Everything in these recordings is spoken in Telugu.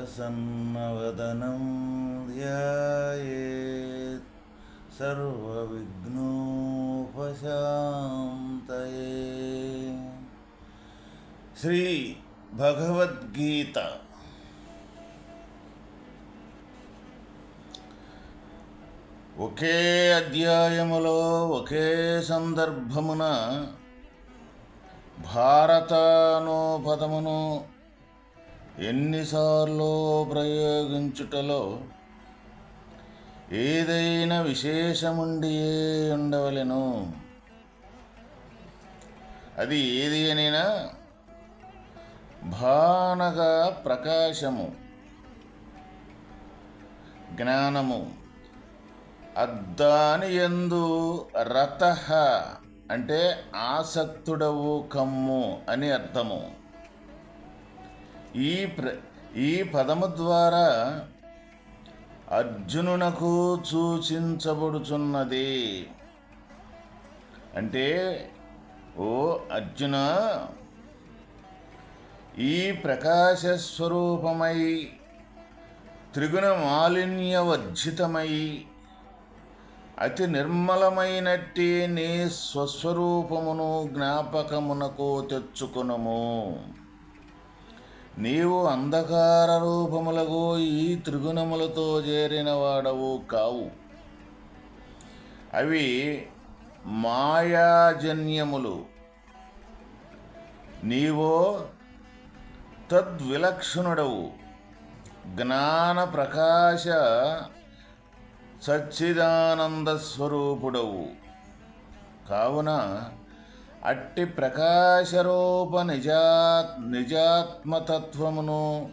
प्रसन्नवदनं ध्यायेत् सर्वविघ्नोपशान्तये శ్రీ భగవద్గీత ఒకే అధ్యాయములో ఒకే సందర్భమున భారతానోపదమును ఎన్నిసార్లు ప్రయోగించుటలో ఏదైనా విశేషముండియే ఉండవలెను. అది ఏది అనినా? భానగా ప్రకాశము జ్ఞానము అద్దాని ఎందు రత అంటే ఆసక్తుడవు కమ్ము అని అర్థము. ఈ ప్ర ఈ పదము ద్వారా అర్జునునకు సూచించబడుచున్నది. అంటే ఓ అర్జున ఈ ప్రకాశస్వరూపమై త్రిగుణ మాలిన్యవర్జితమై అతి నిర్మలమైనట్టి నీ స్వస్వరూపమును జ్ఞాపకమునకు తెచ్చుకునము. నీవు అంధకార రూపములకు ఈ త్రిగుణములతో చేరిన వాడవు కావు. అవి మాయాజన్యములు. నీవో తద్విలక్షణుడవు. జ్ఞాన ప్రకాశ సచ్చిదానంద స్వరూపుడవు. కావున అట్టి ప్రకాశరూప నిజా నిజాత్మతత్వమును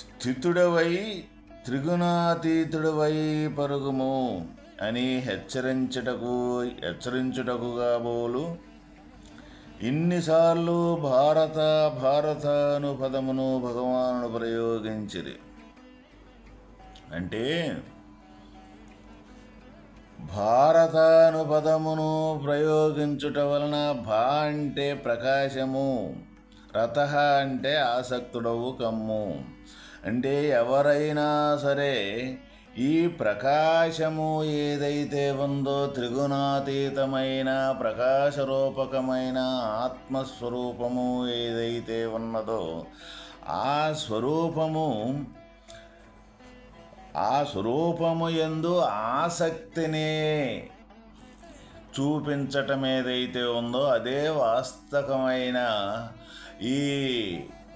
స్థితుడవై త్రిగుణాతీతుడవై పరుగుము అని హెచ్చరించుటకు హెచ్చరించుటకుగా బోలు. ఇన్నిసార్లు భారత భారత అను పదమును భగవానుడు ప్రయోగించిరి. అంటే భారతానుపదమును ప్రయోగించుట వలన భా అంటే ప్రకాశము రథ అంటే ఆసక్తుడవు కమ్ము. అంటే ఎవరైనా సరే ఈ ప్రకాశము ఏదైతే ఉందో త్రిగుణాతీతమైన ప్రకాశరూపకమైన ఆత్మస్వరూపము ఏదైతే ఉన్నదో ఆ స్వరూపము ఆ స్వరూపము ఎందు ఆసక్తిని చూపించటం ఏదైతే ఉందో అదే వాస్తవమైన ఈ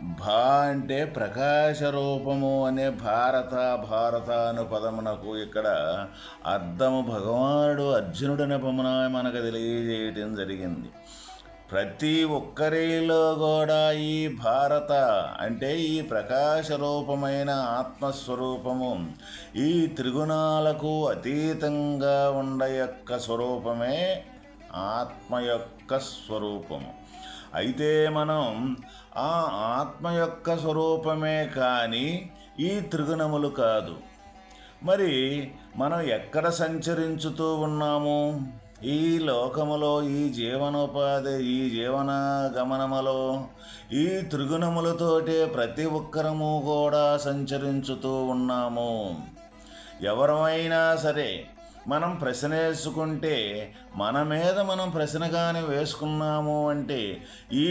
భా అంటే ప్రకాశ రూపము అనే భారత భారత అను పదమునకు ఇక్కడ అర్థము భగవానుడు అర్జునుడనే పమున మనకు తెలియజేయటం జరిగింది. ప్రతి ఒక్కరిలో కూడా ఈ భారత అంటే ఈ ప్రకాశ రూపమైన ఆత్మస్వరూపము ఈ త్రిగుణాలకు అతీతంగా ఉండ యొక్క స్వరూపమే ఆత్మ యొక్క స్వరూపము. అయితే మనం ఆ ఆత్మ యొక్క స్వరూపమే కానీ ఈ త్రిగుణములు కాదు. మరి మనం ఎక్కడ సంచరించుతూ ఉన్నాము? ఈ లోకములో ఈ జీవనోపాధి ఈ జీవన గమనములో ఈ త్రిగుణములతోటే ప్రతి ఒక్కరము కూడా సంచరించుతూ ఉన్నాము. ఎవరమైనా సరే మనం ప్రశ్న వేసుకుంటే మన మీద మనం ప్రశ్నగానే వేసుకున్నాము అంటే ఈ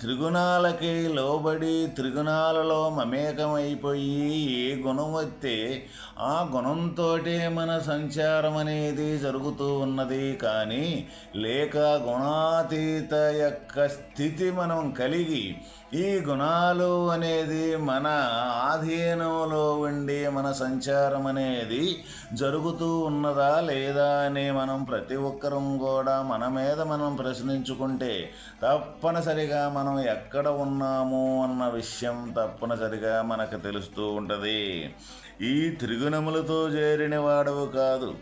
త్రిగుణాలకి లోబడి త్రిగుణాలలో మమేకమైపోయి ఏ గుణం వస్తే ఆ గుణంతో మన సంచారం అనేది జరుగుతూ ఉన్నది. కానీ లేక గుణాతీత యొక్క స్థితి మనం కలిగి ఈ గుణాలు అనేది మన ఆధీనంలో ఉండి మన సంచారం అనేది జరుగుతూ ఉన్నదా లేదా అని మనం ప్రతి ఒక్కరం కూడా మన మీద మనం ప్రశ్నించుకుంటే తప్పనిసరిగా మనం ఎక్కడ ఉన్నాము అన్న విషయం తప్పనిసరిగా మనకు తెలుస్తూ ఉంటుంది. ఈ త్రిగుణములతో చేరిన వాడవు కాదు.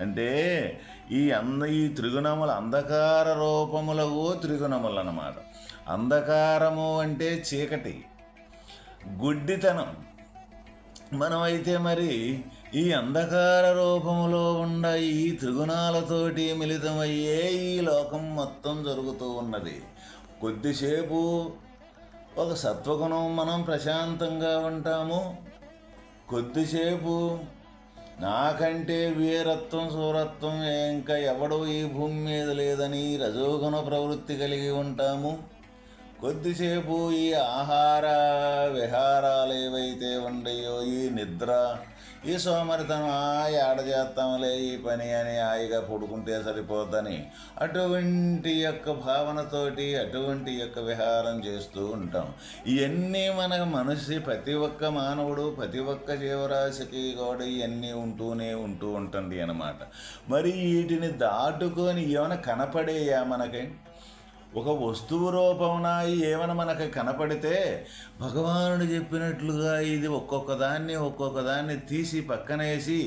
అంటే ఈ అంద ఈ త్రిగుణముల అంధకార రూపములవు త్రిగుణములు అన్నమాట అంధకారము అంటే చీకటి గుడ్డితనం. మనమైతే మరి ఈ అంధకార రూపములో ఉన్న ఈ త్రిగుణాలతోటి మిళితమయ్యే ఈ లోకం మొత్తం జరుగుతూ ఉన్నది. కొద్దిసేపు ఒక సత్వగుణం మనం ప్రశాంతంగా ఉంటాము. కొద్దిసేపు నాకంటే వీరత్వం సూరత్వం ఇంకా ఎవడో ఈ భూమి మీద లేదని రజోగుణ ప్రవృత్తి కలిగి ఉంటాము. కొద్దిసేపు ఈ ఆహార విహారాలు ఏవైతే ఉండయో ఈ నిద్ర ఈ సోమరితనం ఆ ఏడ చేస్తాంలే ఈ పని అని హాయిగా పడుకుంటే సరిపోద్దని అటువంటి యొక్క భావనతోటి అటువంటి యొక్క విహారం చేస్తూ ఉంటాం. ఇవన్నీ మన మనిషి ప్రతి ఒక్క మానవుడు ప్రతి ఒక్క జీవరాశికి కూడా ఇవన్నీ ఉంటూనే ఉంటూ ఉంటుంది అన్నమాట. మరి వీటిని దాటుకొని ఏమైనా కనపడేయా మనకి? ఒక వస్తువు రూపమున ఏమైనా మనకు కనపడితే భగవానుడు చెప్పినట్లుగా ఇది ఒక్కొక్క దాన్ని ఒక్కొక్క దాన్ని తీసి పక్కనేసి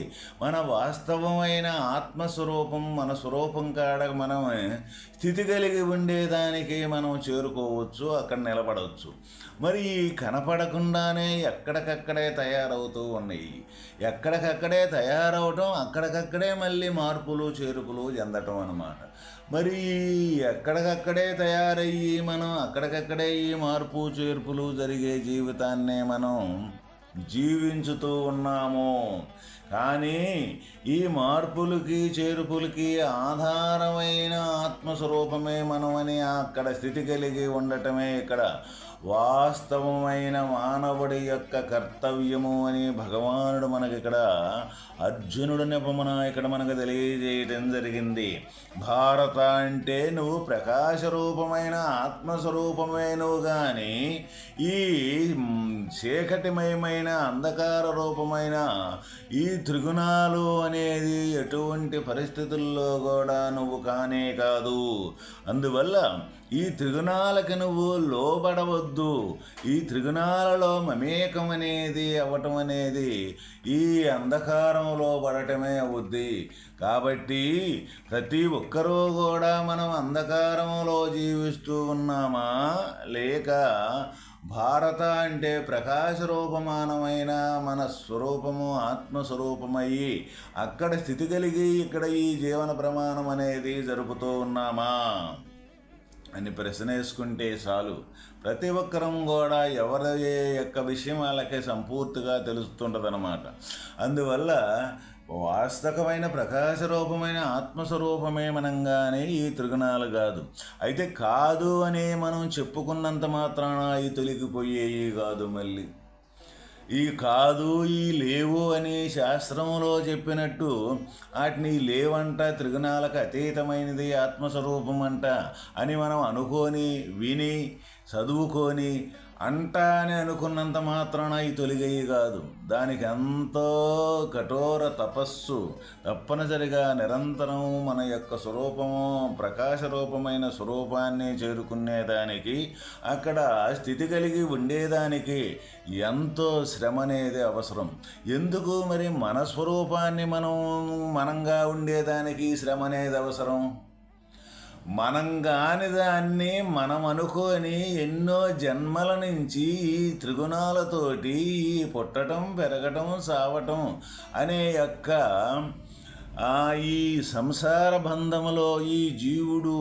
మన వాస్తవమైన ఆత్మస్వరూపం మన స్వరూపం కాడ మనం స్థితి కలిగి ఉండేదానికి మనం చేరుకోవచ్చు అక్కడ నిలబడవచ్చు మరి కనపడకుండానే ఎక్కడికక్కడే తయారవుతూ ఉన్నాయి. ఎక్కడికక్కడే తయారవటం అక్కడికక్కడే మళ్ళీ మార్పులు చేరుకులు చెందటం అనమాట మరి ఎక్కడికక్కడే తయారయ్యి మనం అక్కడికక్కడే ఈ మార్పు చేర్పులు జరిగే జీవితాన్నే మనం జీవించుతూ ఉన్నాము. కానీ ఈ మార్పులకి చేర్పులకి ఆధారమైన ఆత్మస్వరూపమే మనమని అక్కడ స్థితి కలిగి ఉండటమే ఇక్కడ. వాస్తవమైన మానవుడి యొక్క కర్తవ్యము అని భగవానుడు మనకి ఇక్కడ అర్జునుడు నిపమన ఇక్కడ మనకు తెలియజేయటం జరిగింది. భారత అంటే నువ్వు ప్రకాశ రూపమైన ఆత్మస్వరూపమే నువ్వు కానీ ఈ చీకటిమయమైన అంధకార రూపమైన ఈ త్రిగుణాలు అనేది ఎటువంటి పరిస్థితుల్లో కూడా నువ్వు కానే కాదు. అందువల్ల ఈ త్రిగుణాలకు నువ్వు లోబడవద్దు. ఈ త్రిగుణాలలో మమేకం అనేది అవ్వటం అనేది ఈ అంధకారంలో పడటమే అవుద్ది. కాబట్టి ప్రతి ఒక్కరూ కూడా మనం అంధకారంలో జీవిస్తూ ఉన్నామా? లేక భారత అంటే ప్రకాశ రూపమానమైన మన స్వరూపము ఆత్మస్వరూపమయ్యి అక్కడ స్థితి కలిగి ఇక్కడ ఈ జీవన ప్రమాణం అనేది జరుపుతూ ఉన్నామా? అని ప్రశ్న వేసుకుంటే చాలు. ప్రతి ఒక్కరం కూడా ఎవరి యొక్క విషయం వాళ్ళకి సంపూర్తిగా తెలుస్తుంటుందన్నమాట. అందువల్ల వాస్తవమైన ప్రకాశ రూపమైన ఆత్మస్వరూపమే మనంగానే ఈ త్రిగుణాలు కాదు. అయితే కాదు అని మనం చెప్పుకున్నంత మాత్రాన ఈ తొలగిపోయేవి కాదు మళ్ళీ. ఈ కాదు ఈ లేవు అని శాస్త్రంలో చెప్పినట్టు వాటిని లేవంట త్రిగుణాలకు అతీతమైనది ఆత్మస్వరూపం అంట అని మనం అనుకొని విని చదువుకొని అంట అని అనుకున్నంత మాత్రాన ఈ తొలిగయి కాదు. దానికి ఎంతో కఠోర తపస్సు తప్పనిసరిగా నిరంతరం మన యొక్క స్వరూపము ప్రకాశ రూపమైన స్వరూపాన్ని చేరుకునేదానికి అక్కడ స్థితి కలిగి ఉండేదానికి ఎంతో శ్రమ అనేది అవసరం. ఎందుకు మరి మన స్వరూపాన్ని మనం మనంగా ఉండేదానికి శ్రమ అనేది అవసరం? మనం కాని దాన్ని మనం అనుకొని ఎన్నో జన్మల నుంచి ఈ త్రిగుణాలతోటి ఈ పుట్టటం పెరగటం సావటం అనే యొక్క ఈ సంసార బంధములో ఈ జీవుడు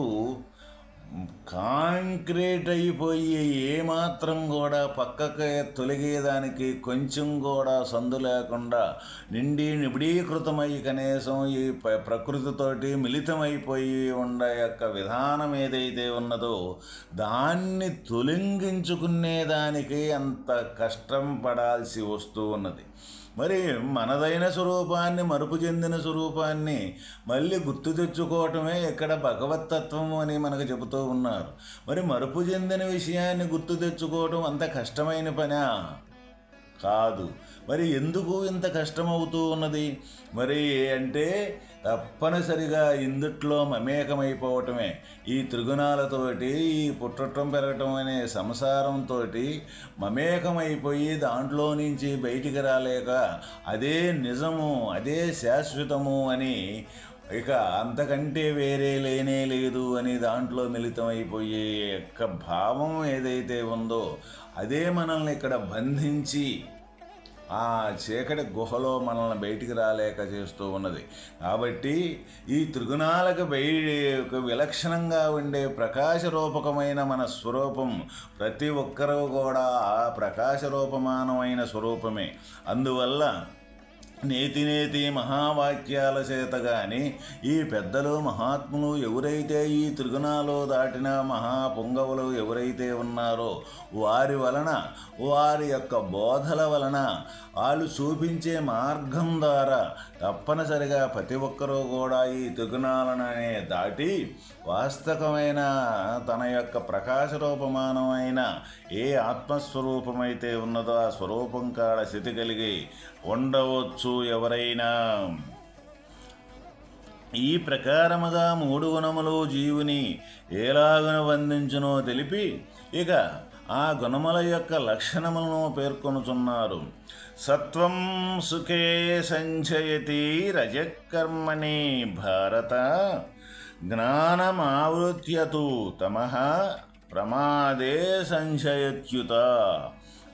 కాంక్రీట్ అయిపోయి ఏమాత్రం కూడా పక్కకి తొలగేదానికి కొంచెం కూడా సందు లేకుండా నిండి నిబిడీకృతమై కనీసం ఈ ప్రకృతితోటి మిళితమైపోయి ఉండ యొక్క విధానం ఏదైతే ఉన్నదో దాన్ని తొలగించుకునేదానికి అంత కష్టం పడాల్సి వస్తూ ఉన్నది. మరి మనదైన స్వరూపాన్ని మరుపు చెందిన స్వరూపాన్ని మళ్ళీ గుర్తు తెచ్చుకోవటమే ఇక్కడ భగవతత్వము అని మనకు చెబుతూ ఉన్నారు. మరి మరుపు చెందిన విషయాన్ని గుర్తు తెచ్చుకోవటం అంత కష్టమైన పనా? కాదు. మరి ఎందుకు ఇంత కష్టమవుతూ ఉన్నది? మరి అంటే తప్పనిసరిగా ఇందుట్లో మమేకమైపోవటమే. ఈ త్రిగుణాలతోటి ఈ పుట్టటం పెరగటం అనే సంసారంతో మమేకమైపోయి దాంట్లో నుంచి బయటికి రాలేక అదే నిజము అదే శాశ్వతము అని ఇక అంతకంటే వేరే లేనే లేదు అని దాంట్లో మిళితమైపోయే యొక్క భావం ఏదైతే ఉందో అదే మనల్ని ఇక్కడ బంధించి ఆ చీకటి గుహలో మనల్ని బయటికి రాలేక చేస్తూ ఉన్నది. కాబట్టి ఈ త్రిగుణాలకు బయట విలక్షణంగా ఉండే ప్రకాశ రూపకమైన మన స్వరూపం ప్రతి ఒక్కరూ కూడా ఆ ప్రకాశ రూపమానమైన స్వరూపమే. అందువల్ల నేతి నేతి మహావాక్యాల చేత గాని ఈ పెద్దలు మహాత్ములు ఎవరైతే ఈ త్రిగుణాలు దాటిన మహాపుంగవులు ఎవరైతే ఉన్నారో వారి వలన వారి యొక్క బోధల వలన వాళ్ళు చూపించే మార్గం ద్వారా తప్పనిసరిగా ప్రతి ఒక్కరూ కూడా ఈ త్రిగుణాలనే దాటి వాస్తవమైన తన యొక్క ప్రకాశ రూపమానమైన ఏ ఆత్మస్వరూపమైతే ఉన్నదో ఆ స్వరూపం కాడ స్థితి కలిగి ఉండవచ్చు. ఎవరైనా ఈ ప్రకారముగా మూడు గుణములు జీవుని ఏలాగున వందించునో తెలిపి ఇక ఆ గుణముల యొక్క లక్షణములను పేర్కొనుచున్నారు. సత్వం సుఖే సంచయతి రజకర్మణి భారత జ్ఞానమావృత్యతు తమ ప్రమాదే సంశయత్యుత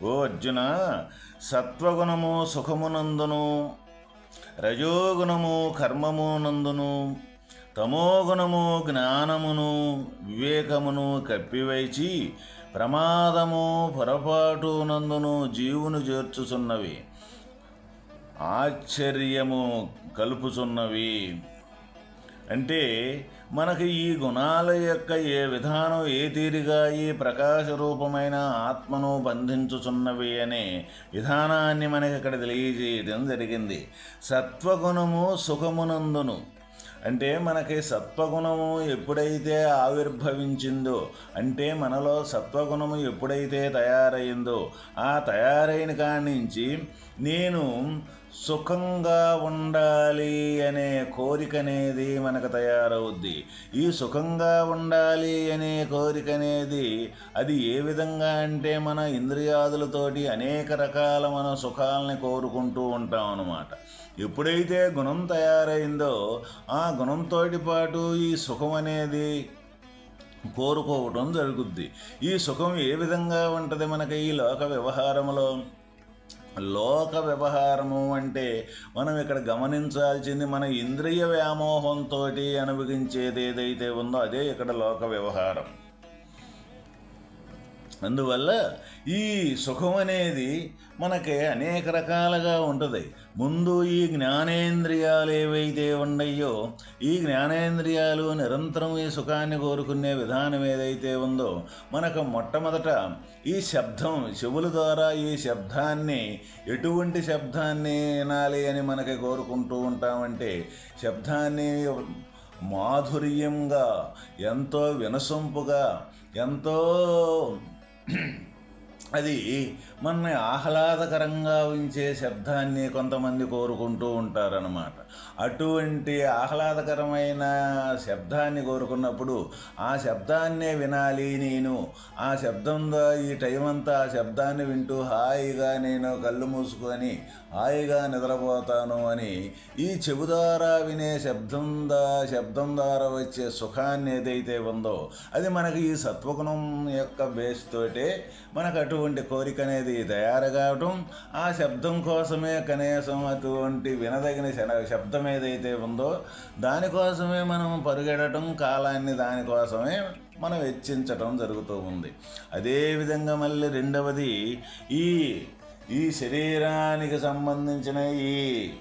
ఓ అర్జున సత్వగుణము సుఖమునందును రజోగుణము కర్మమునందును తమోగుణము జ్ఞానమును వివేకమును కప్పివైచి ప్రమాదము పొరపాటు నందును జీవును చేర్చుచున్నవి ఆశ్చర్యము కలుపుచున్నవి. అంటే మనకి ఈ గుణాల యొక్క ఏ విధానం ఏ తీరిగా ఈ ప్రకాశ రూపమైన ఆత్మను బంధించుచున్నవి అనే విధానాన్ని మనకి ఇక్కడ తెలియజేయడం జరిగింది. సత్వగుణము సుఖమునందును. అంటే మనకి సత్వగుణము ఎప్పుడైతే ఆవిర్భవించిందో అంటే మనలో సత్వగుణము ఎప్పుడైతే తయారైందో ఆ తయారైన కాడి నుంచి నేను సుఖంగా ఉండాలి అనే కోరిక అనేది మనకు తయారవుద్ది. ఈ సుఖంగా ఉండాలి అనే కోరిక అనేది అది ఏ విధంగా అంటే మన ఇంద్రియాదులతోటి అనేక రకాల మన సుఖాలని కోరుకుంటూ ఉంటాం అన్నమాట ఎప్పుడైతే గుణం తయారైందో ఆ గుణంతో పాటు ఈ సుఖం అనేది కోరుకోవటం జరుగుద్ది. ఈ సుఖం ఏ విధంగా ఉంటుంది మనకి ఈ లోక వ్యవహారంలో లోక వ్యవహారము అంటే మనం ఇక్కడ గమనించాల్సింది మన ఇంద్రియ వ్యామోహంతో అనుభవించేది ఏదైతే ఉందో అదే ఇక్కడ లోక వ్యవహారం. అందువల్ల ఈ సుఖం అనేది మనకి అనేక రకాలుగా ఉంటుంది. ముందు ఈ జ్ఞానేంద్రియాలు ఏవైతే ఉన్నాయో ఈ జ్ఞానేంద్రియాలు నిరంతరం ఈ సుఖాన్ని కోరుకునే విధానం ఏదైతే ఉందో మనకు మొట్టమొదట ఈ శబ్దం చెవుల ద్వారా ఈ శబ్దాన్ని ఎటువంటి శబ్దాన్ని వినాలి అని మనకి కోరుకుంటూ ఉంటామంటే శబ్దాన్ని మాధుర్యంగా ఎంతో వినసొంపుగా ఎంతో అది మనని ఆహ్లాదకరంగా ఉంచే శబ్దాన్ని కొంతమంది కోరుకుంటూ ఉంటారనమాట అటువంటి ఆహ్లాదకరమైన శబ్దాన్ని కోరుకున్నప్పుడు ఆ శబ్దాన్నే వినాలి నేను. ఆ శబ్దంతో ఈ టైం అంతా ఆ శబ్దాన్ని వింటూ హాయిగా నేను కళ్ళు మూసుకొని హాయిగా నిద్రపోతాను అని ఈ చెవు ద్వారా వినే శబ్దం దా శబ్దం ద్వారా వచ్చే సుఖాన్ని ఏదైతే ఉందో అది మనకి ఈ సత్వగుణం యొక్క బేస్ తోటే మనకు అటువంటి కోరిక అనేది తయారు కావటం ఆ శబ్దం కోసమే కనీసం అటువంటి వినదగిన శబ్దం ఏదైతే ఉందో దానికోసమే మనం పరుగెడటం కాలాన్ని దానికోసమే మనం వెచ్చించటం జరుగుతూ ఉంది. అదేవిధంగా మళ్ళీ రెండవది ఈ ఈ శరీరానికి సంబంధించిన ఈ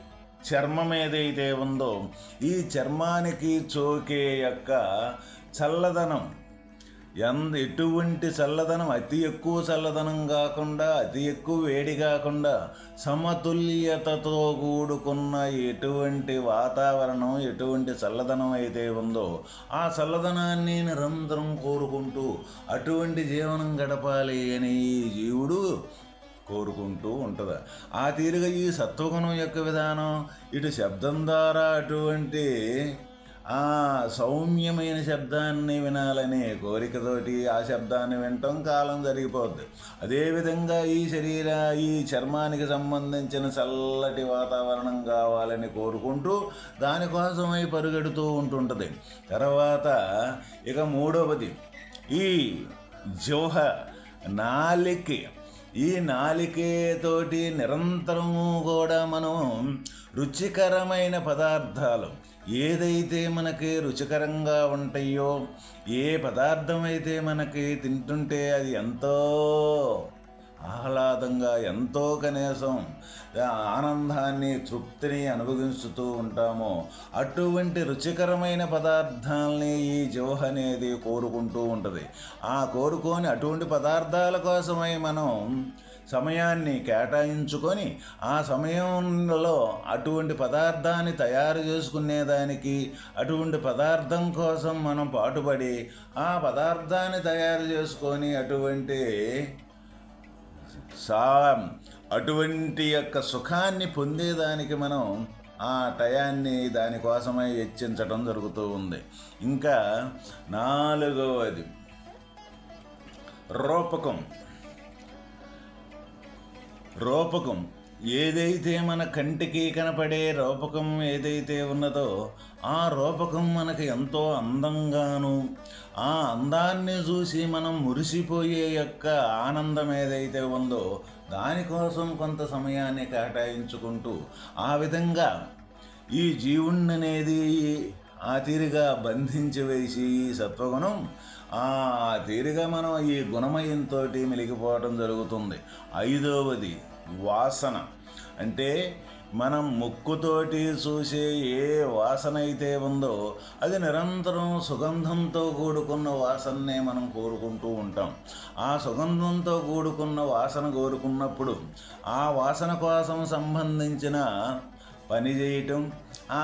చర్మం ఏదైతే ఉందో ఈ చర్మానికి చోకే యొక్క చల్లదనం ఎంత ఎటువంటి చల్లదనం అతి ఎక్కువ చల్లదనం కాకుండా అతి ఎక్కువ వేడి కాకుండా సమతుల్యతతో కూడుకున్న ఎటువంటి వాతావరణం ఎటువంటి చల్లదనం అయితే ఉందో ఆ చల్లదనాన్ని నిరంతరం కోరుకుంటూ అటువంటి జీవనం గడపాలి అని ఈ జీవుడు కోరుకుంటూ ఉంటుంది. ఆ తీరుగా ఈ సత్వగుణం యొక్క విధానం ఇటు శబ్దం ద్వారా అటువంటి ఆ సౌమ్యమైన శబ్దాన్ని వినాలనే కోరికతోటి ఆ శబ్దాన్ని వినటం కాలం జరిగిపోద్ది. అదేవిధంగా ఈ శరీర ఈ చర్మానికి సంబంధించిన చల్లటి వాతావరణం కావాలని కోరుకుంటూ దానికోసమై పరుగెడుతూ ఉంటుంటుంది. తర్వాత ఇక మూడవది ఈ జోహ నాలికి ఈ నాలికేతోటి నిరంతరము కూడా మనం రుచికరమైన పదార్థాలు ఏదైతే మనకి రుచికరంగా ఉంటాయో ఏ పదార్థం అయితే మనకి తింటుంటే అది ఎంతో ఆహ్లాదంగా ఎంతో కనీసం ఆనందాన్ని తృప్తిని అనుభవిస్తూ ఉంటామో అటువంటి రుచికరమైన పదార్థాలని ఈ జోహ అనేది కోరుకుంటూ ఉంటుంది. ఆ కోరుకొని అటువంటి పదార్థాల కోసమై మనం సమయాన్ని కేటాయించుకొని ఆ సమయంలో అటువంటి పదార్థాన్ని తయారు చేసుకునేదానికి అటువంటి పదార్థం కోసం మనం పాటుపడి ఆ పదార్థాన్ని తయారు చేసుకొని అటువంటి సా అటువంటి యొక్క సుఖాన్ని పొందేదానికి మనం ఆ టయాన్ని దానికోసమై వెచ్చించడం జరుగుతూ ఉంది. ఇంకా నాలుగవది రూపకం. రూపకం ఏదైతే మన కంటికి కనపడే రూపకం ఏదైతే ఉన్నదో ఆ రూపకం మనకు ఎంతో అందంగాను ఆ అందాన్ని చూసి మనం మురిసిపోయే యొక్క ఆనందం ఏదైతే ఉందో దానికోసం కొంత సమయాన్ని కేటాయించుకుంటూ ఆ విధంగా ఈ జీవుణ్ణి అనేది ఆతిరిగా బంధించి వేసి ఈ సత్వగుణం ఆ తీరుగా మనం ఈ గుణమయంతో మెలిగిపోవటం జరుగుతుంది. ఐదవది వాసన. అంటే మనం ముక్కుతోటి చూసే ఏ వాసన అయితే ఉందో అది నిరంతరం సుగంధంతో కూడుకున్న వాసననే మనం కోరుకుంటూ ఉంటాం. ఆ సుగంధంతో కూడుకున్న వాసన కోరుకున్నప్పుడు ఆ వాసన కోసం సంబంధించిన పని చేయటం. ఆ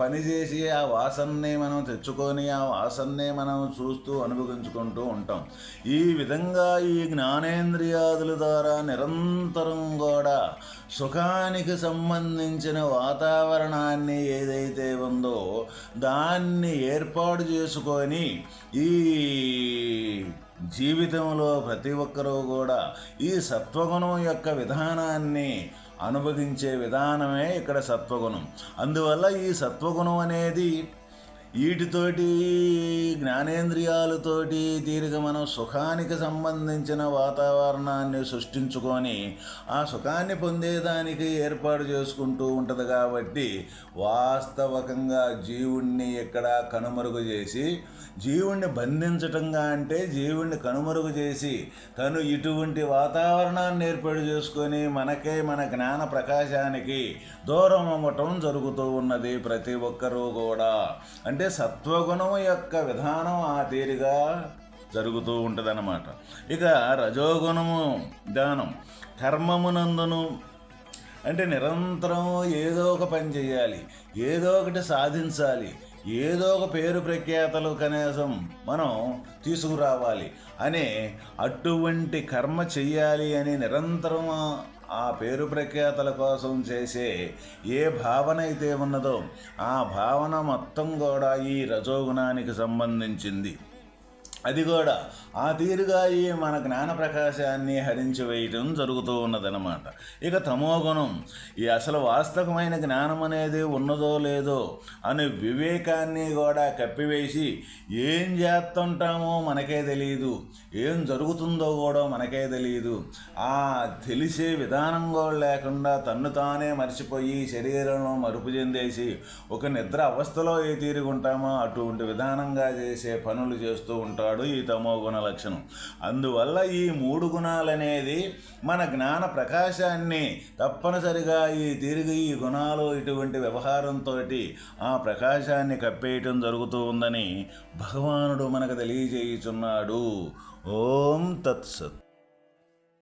పని చేసి ఆ వాసనని మనం తెచ్చుకొని ఆ వాసనని మనం చూస్తూ అనుభవించుకుంటూ ఉంటాం. ఈ విధంగా ఈ జ్ఞానేంద్రియాదుల ద్వారా నిరంతరం కూడా సుఖానికి సంబంధించిన వాతావరణాన్ని ఏదైతే ఉందో దాన్ని ఏర్పాటు చేసుకొని ఈ జీవితంలో ప్రతి ఒక్కరూ కూడా ఈ సత్వగుణం యొక్క విధానాన్ని అనుభవించే విధానమే ఇక్కడ సత్వగుణం. అందువల్ల ఈ సత్వగుణం అనేది వీటితోటి జ్ఞానేంద్రియాలతోటి తీరిక మనం సుఖానికి సంబంధించిన వాతావరణాన్ని సృష్టించుకొని ఆ సుఖాన్ని పొందేదానికి ఏర్పాటు చేసుకుంటూ ఉంటుంది కాబట్టి వాస్తవకంగా జీవుణ్ణి ఇక్కడ కనుమరుగు చేసి జీవుణ్ణి బంధించటంగా అంటే జీవుణ్ణి కనుమరుగు చేసి తను ఇటువంటి వాతావరణాన్ని ఏర్పాటు చేసుకొని మనకే మన జ్ఞాన ప్రకాశానికి దూరం అవ్వటం జరుగుతూ ఉన్నది ప్రతి ఒక్కరూ కూడా. అంటే అంటే సత్వగుణం యొక్క విధానం ఆ తీరుగా జరుగుతూ ఉంటుందన్నమాట. ఇక రజోగుణము విధానం. కర్మమునందును అంటే నిరంతరం ఏదో ఒక పని చేయాలి ఏదో ఒకటి సాధించాలి ఏదో ఒక పేరు ప్రఖ్యాతలు కనీసం మనం తీసుకురావాలి అనే అటువంటి కర్మ చెయ్యాలి అని నిరంతరం ఆ పేరు ప్రఖ్యాతల కోసం చేసే ఏ భావన అయితే ఉన్నదో ఆ భావన మొత్తం కూడా ఈ రజోగుణానికి సంబంధించింది. అది కూడా ఆ తీరుగా ఈ మన జ్ఞాన ప్రకాశాన్ని హరించి వేయటం జరుగుతూ ఉన్నదనమాట ఇక తమోగుణం ఈ అసలు వాస్తవమైన జ్ఞానం అనేది ఉన్నదో లేదో అనే వివేకాన్ని కూడా కప్పివేసి ఏం చేస్తుంటామో మనకే తెలియదు ఏం జరుగుతుందో కూడా మనకే తెలియదు ఆ తెలిసే విధానం కూడా లేకుండా తన్ను తానే మర్చిపోయి శరీరంలో మరుపు చెందేసి ఒక నిద్ర అవస్థలో ఏ తీరుగుంటామో అటువంటి విధానంగా చేసే పనులు చేస్తూ ఉంటాడు ఈ తమో గుణ లక్షణం. అందువల్ల ఈ మూడు గుణాలనేది మన జ్ఞాన ప్రకాశాన్ని తప్పనిసరిగా ఈ తిరిగి ఈ గుణాలు ఇటువంటి వ్యవహారంతో ఆ ప్రకాశాన్ని కప్పేయటం జరుగుతూ ఉందని భగవానుడు మనకు తెలియజేయుచున్నాడు. ఓం తత్సత్.